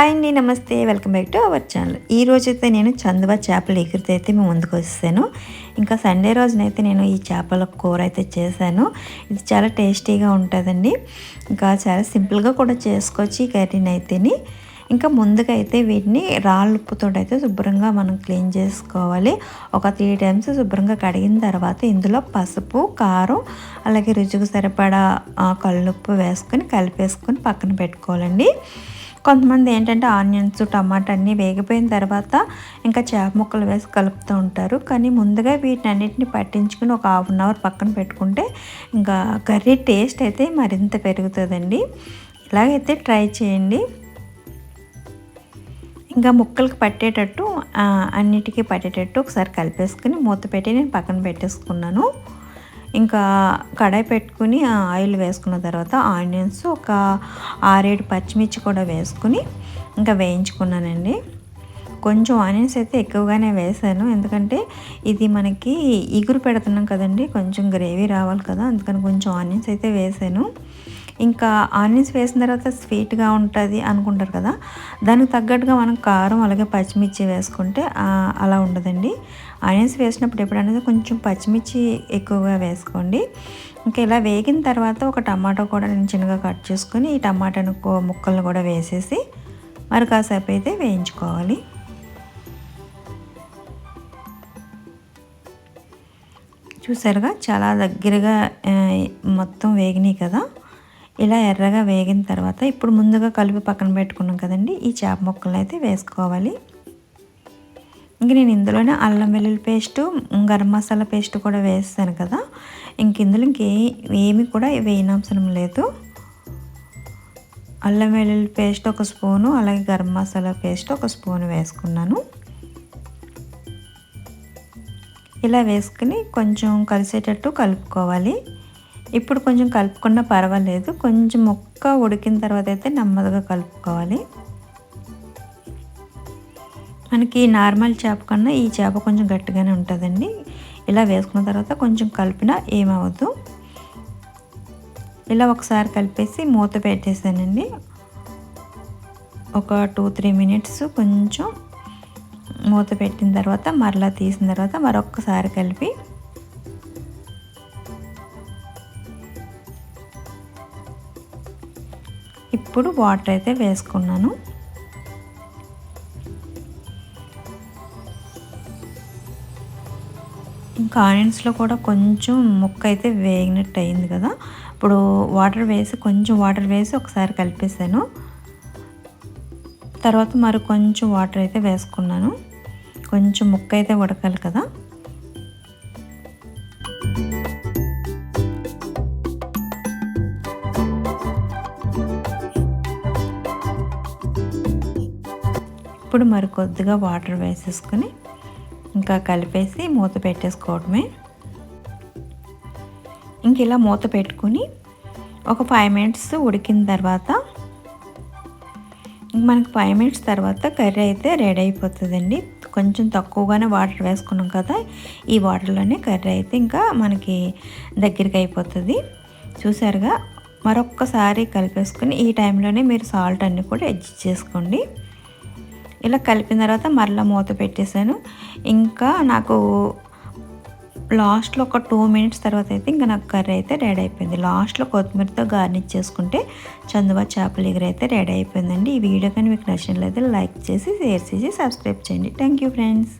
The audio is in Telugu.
హాయ్ అండి నమస్తే. Welcome back to our channel ఈ రోజైతే నేను చందువ చేపల ఎగురితో అయితే మేము ముందుకు వస్తాను. ఇంకా సండే రోజునైతే నేను ఈ చేపల కూర అయితే చేశాను. ఇది చాలా టేస్టీగా ఉంటుందండి. ఇంకా చాలా సింపుల్గా కూడా చేసుకోవచ్చు ఈ కర్రీని అయితేని ఇంకా ముందుగా అయితే వీటిని రాళ్ళుప్పుతో అయితే శుభ్రంగా మనం క్లీన్ చేసుకోవాలి. ఒక త్రీ టైమ్స్ శుభ్రంగా కడిగిన తర్వాత ఇందులో పసుపు కారం అలాగే రుచికి సరిపడా కళ్ళుప్పు వేసుకొని కలిపేసుకొని పక్కన పెట్టుకోవాలండి. కొంతమంది ఏంటంటే ఆనియన్స్ టమాటా అన్నీ వేగిపోయిన తర్వాత ఇంకా చేప ముక్కలు వేసి కలుపుతూ ఉంటారు. కానీ ముందుగా వీటిని పట్టించుకుని ఒక హాఫ్ అన్ అవర్ పక్కన పెట్టుకుంటే ఇంకా కర్రీ టేస్ట్ అయితే మరింత పెరుగుతుందండి. ఇలాగైతే ట్రై చేయండి. ఇంకా ముక్కలకు పట్టేటట్టు అన్నిటికీ పట్టేటట్టు ఒకసారి కలిపేసుకుని మూత పెట్టి నేను పక్కన పెట్టేసుకున్నాను. ఇంకా కడాయి పెట్టుకుని ఆయిల్ వేసుకున్న తర్వాత ఆనియన్స్ ఒక ఆరేడు పచ్చిమిర్చి కూడా వేసుకుని ఇంకా వేయించుకున్నానండి. కొంచెం ఆనియన్స్ అయితే ఎక్కువగానే వేసాను. ఎందుకంటే ఇది మనకి ఇగురు పెడుతున్నాం కదండి కొంచెం గ్రేవీ రావాలి కదా అందుకని కొంచెం ఆనియన్స్ అయితే వేసాను. ఇంకా ఆనియన్స్ వేసిన తర్వాత స్వీట్గా ఉంటుంది అనుకుంటారు కదా దానికి తగ్గట్టుగా మనం కారం అలాగే పచ్చిమిర్చి వేసుకుంటే అలా ఉండదండి. ఆనియన్స్ వేసినప్పుడు ఎప్పుడనేది కొంచెం పచ్చిమిర్చి ఎక్కువగా వేసుకోండి. ఇంకా ఇలా వేగిన తర్వాత ఒక టమాటో కూడా నేను చిన్నగా కట్ చేసుకొని ఈ టమాటాను ముక్కలను కూడా వేసేసి మరి కాసేపు అయితే వేయించుకోవాలి. చూసారుగా చాలా దగ్గరగా మొత్తం వేగినాయి కదా. ఇలా ఎర్రగా వేగిన తర్వాత ఇప్పుడు ముందుగా కలిపి పక్కన పెట్టుకున్నాం కదండి. ఈ చేప ముక్కలు అయితే వేసుకోవాలి. ఇంక నేను ఇందులోనే అల్లం వెల్లుల్లి పేస్టు గరం మసాలా పేస్ట్ కూడా వేస్తాను కదా. ఇంక ఇందులో ఇంకే ఏమి కూడా వేయనవసరం లేదు. అల్లం వెల్లుల్లి పేస్ట్ ఒక స్పూను అలాగే గరం మసాలా పేస్ట్ ఒక స్పూన్ వేసుకున్నాను. ఇలా వేసుకుని కొంచెం కలిసేటట్టు కలుపుకోవాలి. ఇప్పుడు కొంచెం కలుపుకున్నా పర్వాలేదు. కొంచెం ముక్క ఉడికిన తర్వాత అయితే నెమ్మదిగా కలుపుకోవాలి. మనకి నార్మల్ చేప కన్నా ఈ చేప కొంచెం గట్టిగానే ఉంటుందండి. ఇలా వేసుకున్న తర్వాత కొంచెం కలిపినా ఏమవద్దు ఇలా ఒకసారి కలిపేసి మూత పెట్టేసానండి ఒక టూ త్రీ మినిట్స్ కొంచెం మూత పెట్టిన తర్వాత మరలా తీసిన తర్వాత మరొకసారి కలిపి ఇప్పుడు వాటర్ అయితే వేసుకున్నాను. ఇంకా ఆనియన్స్లో కూడా కొంచెం ముక్క అయితే వేగినట్టు అయింది కదా. ఇప్పుడు వాటర్ వేసి కొంచెం వాటర్ వేసి ఒకసారి కలిపేసాను తర్వాత మరి కొంచెం వాటర్ అయితే వేసుకున్నాను. కొంచెం ముక్క అయితే ఉడకాలి కదా. ఇప్పుడు మరి కొద్దిగా వాటర్ వేసేసుకొని ఇంకా కలిపేసి మూత పెట్టేసుకోవడమే. ఇంక ఇలా మూత పెట్టుకుని ఒక ఫైవ్ మినిట్స్ ఉడికిన తర్వాత మనకి ఫైవ్ మినిట్స్ తర్వాత కర్రీ అయితే రెడీ అయిపోతుందండి. కొంచెం తక్కువగానే వాటర్ వేసుకున్నాం కదా ఈ వాటర్లోనే కర్రీ అయితే ఇంకా మనకి దగ్గరికి అయిపోతుంది. చూసారుగా మరొక్కసారి కలిపేసుకుని ఈ టైంలోనే మీరు సాల్ట్ అన్నీ కూడా అడ్జస్ట్ చేసుకోండి. ఇలా కలిపిన తర్వాత మరలా మూత పెట్టేశాను. ఇంకా నాకు లాస్ట్లో ఒక టూ మినిట్స్ తర్వాత అయితే ఇంకా నాకు కర్రీ అయితే రెడీ అయిపోయింది. లాస్ట్లో కొత్తిమీరతో గార్నిష్ చేసుకుంటే చందువా చేపల ఎగురు అయితే రెడీ అయిపోయిందండి. ఈ వీడియో కానీ మీకు నచ్చినట్లయితే లైక్ చేసి షేర్ చేసి సబ్స్క్రైబ్ చేయండి. Thank you friends.